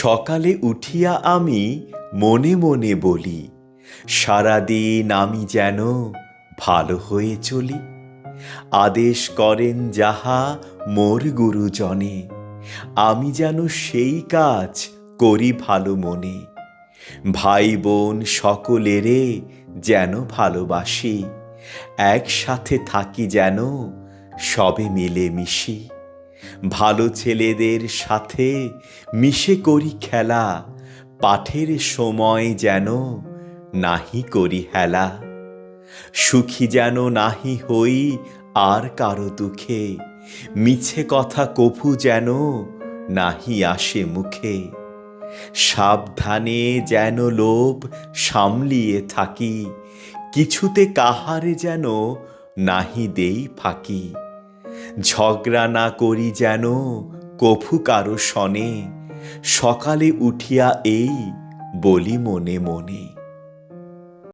সকালে উঠিয়া আমি মনে মনে বলি, সারাদিন আমি যেন ভালো হয়ে চলি। আদেশ করেন যাহা মোর গুরুজনে, আমি যেন সেই কাজ করি ভালো মনে। ভাই বোন সকলেরে যেন ভালোবাসি, একসাথে থাকি যেন সবে মিলে মিশি ভালো ছেলেদের সাথে মিশে করি খেলা, পাঠের সময় যেন নাহি করি হেলা। সুখী যেন নাহি হই আর কারও দুঃখে, মিছে কথা কভু যেন নাহি আসে মুখে। সাবধানে যেন লোভ সামলিয়ে থাকি, কিছুতে কাহারে যেন নাহি দেই ফাঁকি। ঝগড়া না করি যেন কফু কারও শনে। সকালে উঠিয়া এই বলি মনে মনে।